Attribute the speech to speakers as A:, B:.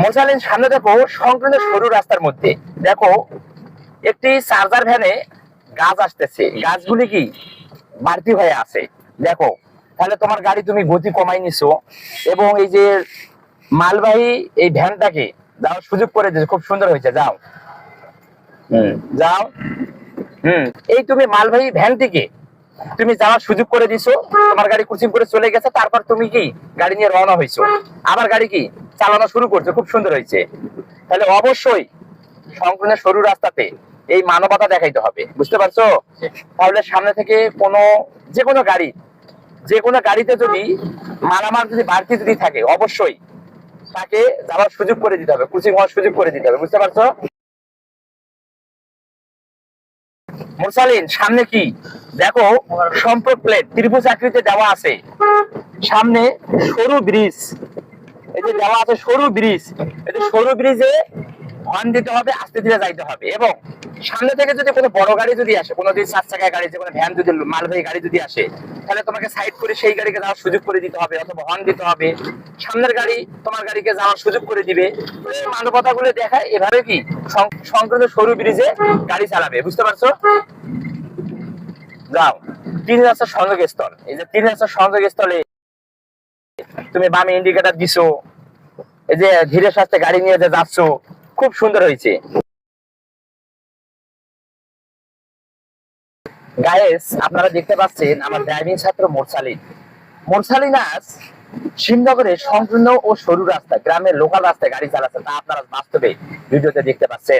A: মোসালিন সামনে দেখো সংকীর্ণ সরু রাস্তার মধ্যে। দেখো একটি চার্জার ভ্যানে গাছ আসতেছে। গাছগুলি কি বাড়তি হয়ে আছে? দেখো তাহলে তোমার গাড়ি তুমি গতি কমাই নিছো এবং এই যে মালবাহী এই ভ্যানটাকে যাও সুযোগ করে দিয়েছ। খুব সুন্দর হয়েছে যাও। হুম। যাও। হুম এই তুমি মালবাহী ভ্যানটিকে তুমি যাওয়ার সুযোগ করে দিছো, তোমার গাড়ি কোচিং করে চলে গেছে, তারপর তুমি কি গাড়ি নিয়ে রওনা হয়েছো আবার গাড়ি কি চালানো শুরু করছ? খুব সুন্দর হয়েছে। তাহলে অবশ্যই সংকীর্ণ সরু রাস্তাতে এই মানবতা দেখাইতে হবে, বুঝতে পারছ? তাহলে সামনে থেকে কোনো, যে কোনো গাড়ি, যে কোনো গাড়িতে যদি মালামাল যদি বাড়তি যদি থাকে, অবশ্যই তাকে যাওয়ার সুযোগ করে দিতে হবে কোচিং হওয়ার সুযোগ করে দিতে হবে, বুঝতে পারছ? মুরসালিন সামনে কি? দেখো সম্পদ প্লেট ত্রিভুজ আকৃতিতে দেওয়া আছে। সামনে সরু ব্রিজ। এই যে দেওয়া আছে সরু ব্রিজ। এই সরু ব্রিজে হর্ন দিতে হবে, আস্তে ধীরে যাইতে হবে। এবং সামনে থেকে যদি কোনো বড় গাড়ি যদি আসে, কোনো যদি চার চাকায় গাড়ি কোনো ভ্যান যদি, মালবাহী গাড়ি যদি আসে, তাহলে তোমাকে সাইড করে সেই গাড়িকে যাওয়ার সুযোগ করে দিতে হবে, অথবা হর্ন দিতে হবে। সামনের গাড়ি তোমার গাড়িকে যাওয়ার সুযোগ করে দিবে। এই মানবতা গুলো দেখায় এভাবে কি? সং- সংকীর্ণ সরু ব্রিজে গাড়ি চালাবে। বুঝতে পারছ? যাও। তিন রাস্তার সংযোগস্থল। এই যে তিন রাস্তার সংযোগ স্থলে তুমি বামে ইন্ডিকেটর দিছো। এই যে ধীরে সাস্তে গাড়ি নিয়ে যে যাচ্ছ খুব সুন্দর হয়েছে। গায়েস আপনারা দেখতে পাচ্ছেন আমার ড্রাইভিং ছাত্র মোরসালিন। মোরসালিন আজ শ্রীনগরের সংকীর্ণ ও সরু রাস্তা, গ্রামের লোকাল রাস্তায় গাড়ি চালাচ্ছে। তা আপনারা বাস্তবে ভিডিওতে দেখতে পাচ্ছেন।